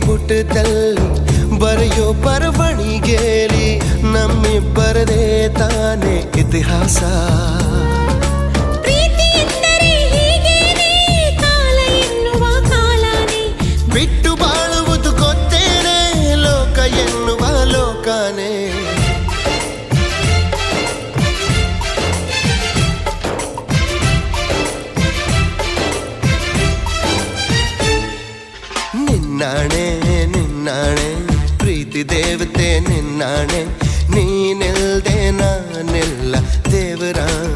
ಪುಟದಲ್ಲಿ ಬರೆಯೋ ಬರವಣಿಗೆಲಿ ನಮ್ಮಿಬ್ಬರದೇ ತಾನೇ ಇತಿಹಾಸ. ಬಿಟ್ಟು ಬಾಳುವುದು ಗೊತ್ತೇನೆ ಲೋಕ ಎನ್ನುವ ಲೋಕನೇ. ನಿನ್ನಾಣೆ ನಿನ್ನಾಣೆ. ಪ್ರೀತಿ ದೇವತೆ ನಿನ್ನಾಣೆ. ನೀನಿಲ್ದೆ ನಾನಿಲ್ಲ ದೇವರಾಣೆ